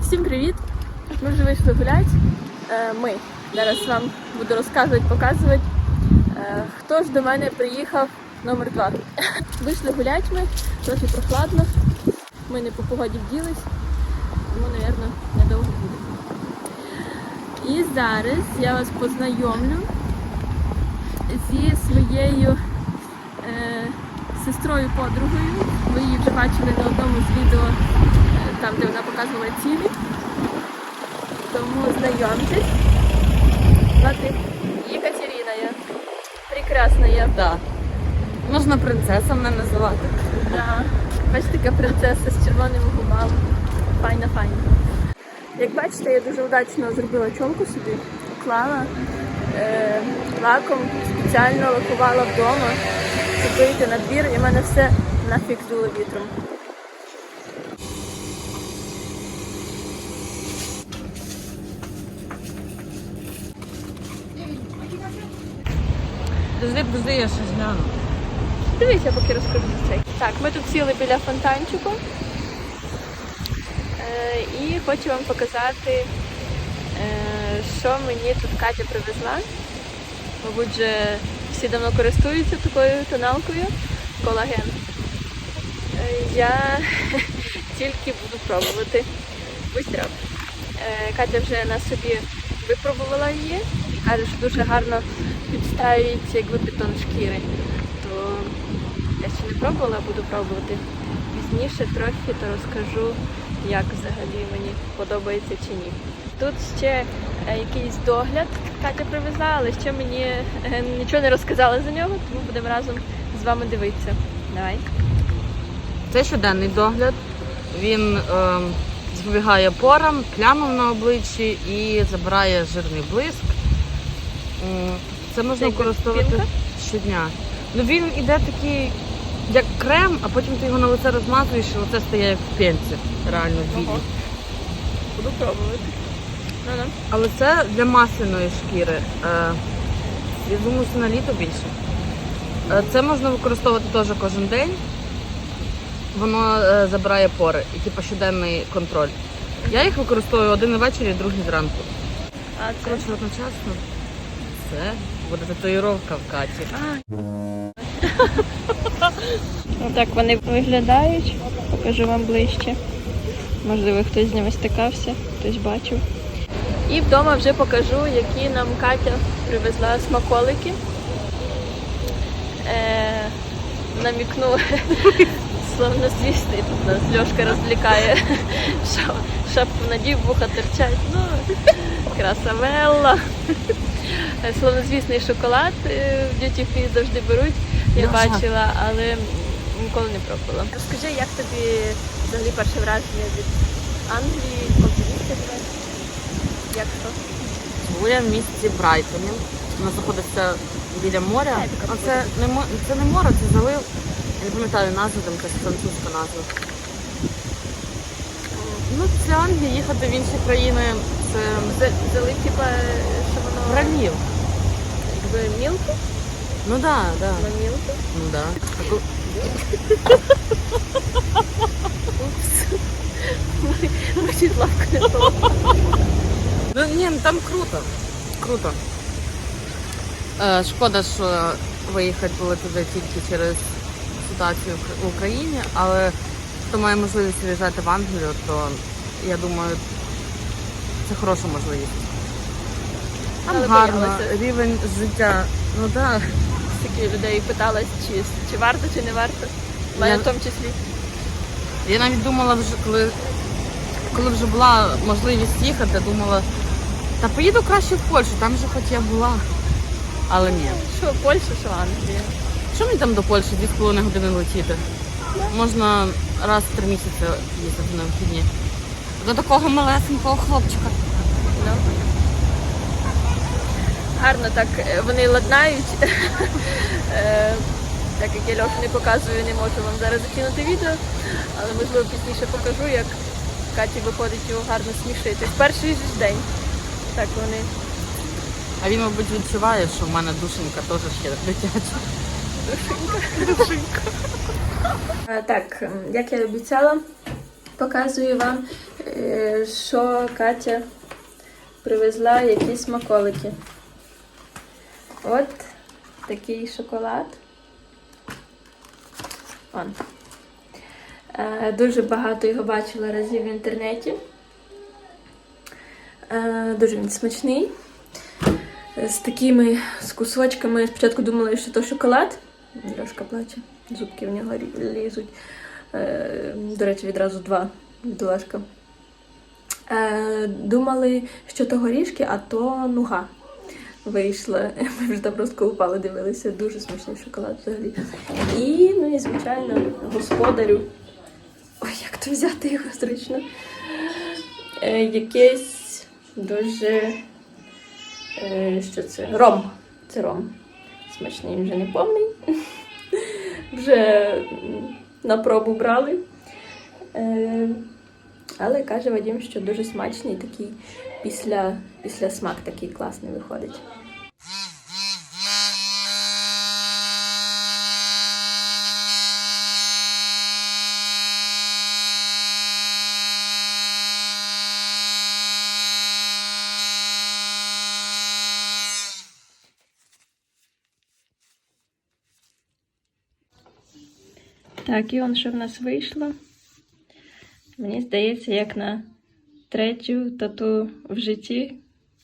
Всім привіт! Ми вже вийшли гуляти. Е, Ми зараз вам буду розказувати, показувати, е, хто ж до мене приїхав номер два. Вийшли гуляти ми, трохи прохладно. Ми не по погоді вділись, тому, мабуть, недовго буде. І зараз я вас познайомлю зі своєю е, сестрою подругою. Ви її вже бачили на одному з відео, е, там де вона показувала ціни. Тому знайомтесь. Звати Екатерина я. Прекрасна я. Да. Можна принцеса мене називати. Да. Бачите, така принцеса з червоними губами. Файна, файна. Як бачите, я дуже удачно зробила чолку собі, клала е, лаком, спеціально лакувала вдома, щоб вийти на двір, і в мене все нафіг здуло вітром. Подожди, я щось гляну. Дивись, я поки розкажу цей. Так, ми тут сіли біля фонтанчику. Е, і хочу вам показати, е, що мені тут Катя привезла. Мабуть, вже всі давно користуються такою тоналкою колаген. Е, я тільки буду пробувати. Будь. Е, Катя вже на собі випробувала її каже, що дуже гарно підставить якби бетон шкіри. То я ще не пробувала, буду пробувати. Пізніше трохи то розкажу, як взагалі мені подобається чи ні. Тут ще е, якийсь догляд Катя привезла, але ще мені е, нічого не розказала за нього, тому будемо разом з вами дивитися. Давай. Це щоденний догляд. Він е, запобігає порам, плямам на обличчі і забирає жирний блиск. Це можна використовувати щодня. Ну він іде такий, як крем, а потім ти його на лице розмазуєш, і лице стає як в пенці, реально в. Ого. Буду пробувати. Але це для масляної шкіри. Е, Я думаю, що на літо більше. Е, Це можна використовувати теж кожен день. Воно е, забирає пори і типу щоденний контроль. Я їх використовую один ввечері, другий зранку. А це Коротше, одночасно. Це буде татуїровка в Каті. Отак вони виглядають. Покажу вам ближче. Можливо, хтось з ними стикався, хтось бачив. І вдома вже покажу, які нам Катя привезла смаколики. Е, намікну словно звісний, тут нас Льошка розлікає. Шап- Шапку надів, вуха терчать. Ну, красавелла. Е, Словнозвісний шоколад е, в Duty Free завжди беруть. Я бачила, але ніколи не пробувала. Розкажи, як тобі взагалі перше враження від Англії, живе? Як що? Гуля в місті Брайтоні. Воно знаходиться біля моря. А це не мо- це не море, це залив. Я не пам'ятаю назву, там якась французька назва. Ну, це Англія, їхати в інші країни це З- Залив, типа, що воно ралів. якби мілко? Ну да, да. На мілко. Ну да. Таку- Мочить лапку не того. Ну ні, ну там круто. Круто. Е, шкода, що виїхати було туди тільки через ситуацію в- Україні, але хто має можливість виїжджати в Англію, то я думаю, це хороша можливість. Там Але гарно, боялася. рівень життя. Ну так. Скільки людей питалась, чи, чи варто, чи не варто. Мене Я- в тому числі. Я навіть думала вже, коли, коли вже була можливість їхати, думала, та поїду краще в Польщу, там же хоч я була. Але ні. Що Польща, що Англія. Що мені там до Польщі дві з половиною години летіти? Можна раз в три місяці їздити на вихідні. До такого малесенького хлопчика. Ну. Гарно так е, вони ладнають. Е, Так як я Льошу не показую, не можу вам зараз закинути відео, але можливо пізніше покажу, як Каті виходить його гарно смішити. В перший же ж день. Так вони. А він, мабуть, відчуває, що в мене душенька теж ще дитяча. Е, Так, як я обіцяла, показую вам, е, що Катя привезла якісь смаколики. От такий шоколад. Он. Е, Дуже багато його бачила разів в інтернеті. Е, Дуже він смачний. З такими з кусочками. Спочатку думала, що то шоколад. Льошка плаче, зубки в нього лізуть. Е, До речі, відразу два бідолашка. Е, Думали, що то горішки, а то нуга вийшла. Ми вже там просто колупали, дивилися. Дуже смачний шоколад взагалі. І, ну і звичайно, господарю. Ой, як то взяти його зручно. Якесь дуже. Е, що це? Ром. Це ром. Смачний, вже не повний. вже на пробу брали. Е, але каже Вадім, що дуже смачний, такий після, після смак такий класний виходить. Так, і он що в нас вийшло. Мені здається, як на третю тату в житті,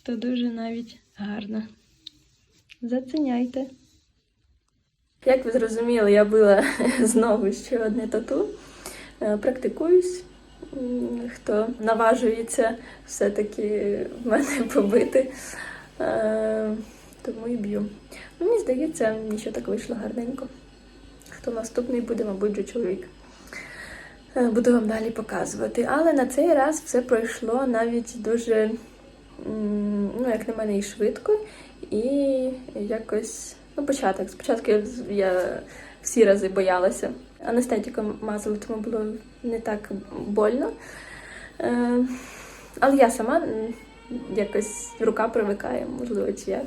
то дуже навіть гарно. Заценяйте. Як ви зрозуміли, я била знову ще одне тату. Е, Практикуюсь. Хто наважується все-таки в мене побити, е, тому і б'ю. Мені здається, нічого так вийшло гарненько. Хто наступний буде, мабуть, вже чоловік. Е, Буду вам далі показувати. Але на цей раз все пройшло навіть дуже, ну, як на мене, і швидко, і якось. Ну, початок. Спочатку я, я всі рази боялася. Анестетиком мазали, тому було не так больно. Е, але я сама якось рука привикає, можливо, чи як.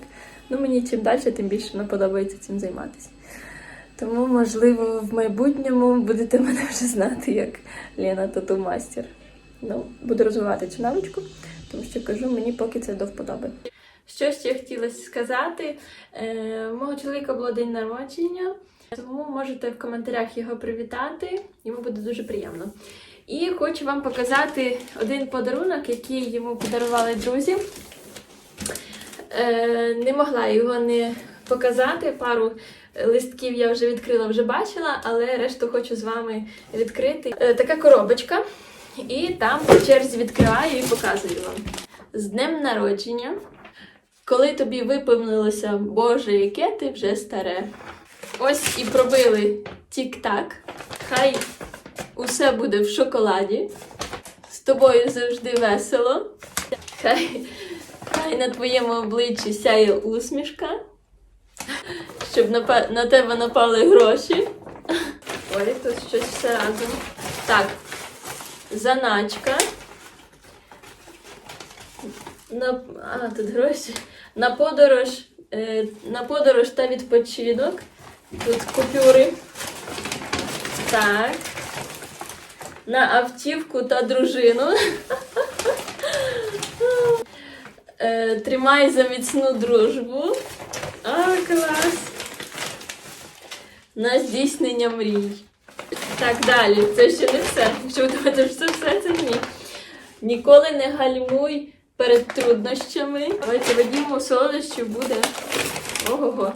Ну, мені чим далі, тим більше мені подобається цим займатися. Тому, можливо, в майбутньому будете мене вже знати як Лена Тату Мастер. Ну, буду розвивати цю навичку, тому що кажу, мені поки це до вподоби. Що ще хотілося сказати? Е, мого чоловіка було день народження, тому можете в коментарях його привітати, йому буде дуже приємно. І хочу вам показати один подарунок, який йому подарували друзі. Е, не могла його не показати. Пару листків я вже відкрила, вже бачила, але решту хочу з вами відкрити. Е, така коробочка, і там по черзі відкриваю і показую вам. З днем народження. Коли тобі виповнилося, Боже, яке ти вже старе. Ось і пробили тік-так. Хай усе буде в шоколаді. З тобою завжди весело. Хай, хай на твоєму обличчі сяє усмішка, щоб на, на тебе напали гроші. Ой, тут щось все разом. Так, заначка. На, а, тут гроші. На подорож, е, на подорож та відпочинок. Тут купюри. Так. На автівку та дружину. Е, Тримай за міцну дружбу. А, клас. На здійснення мрій. Так, далі. Це ще не все. Що це все, це ні. Ніколи не гальмуй перед труднощами. Давайте Вадіму солодощів буде. Ого-го.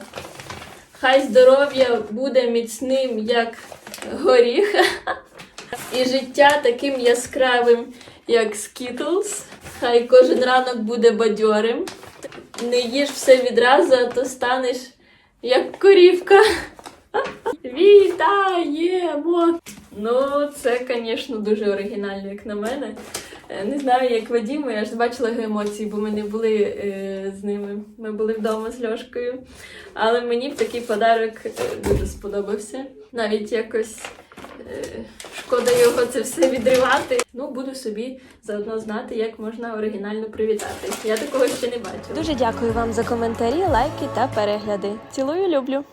Хай здоров'я буде міцним, як горіх. І життя таким яскравим, як Skittles. Хай кожен ранок буде бадьорим. Не їж все відразу, а то станеш як корівка. Вітаємо! Ну, це, звісно, дуже оригінально, як на мене. Е, Не знаю, як Вадіму, я ж бачила його емоції, бо ми не були е, з ними. Ми були вдома з Льошкою. Але мені такий подарок е, дуже сподобався. Навіть якось е, шкода його це все відривати. Ну, буду собі заодно знати, як можна оригінально привітати. Я такого ще не бачила. Дуже дякую вам за коментарі, лайки та перегляди. Цілую, люблю!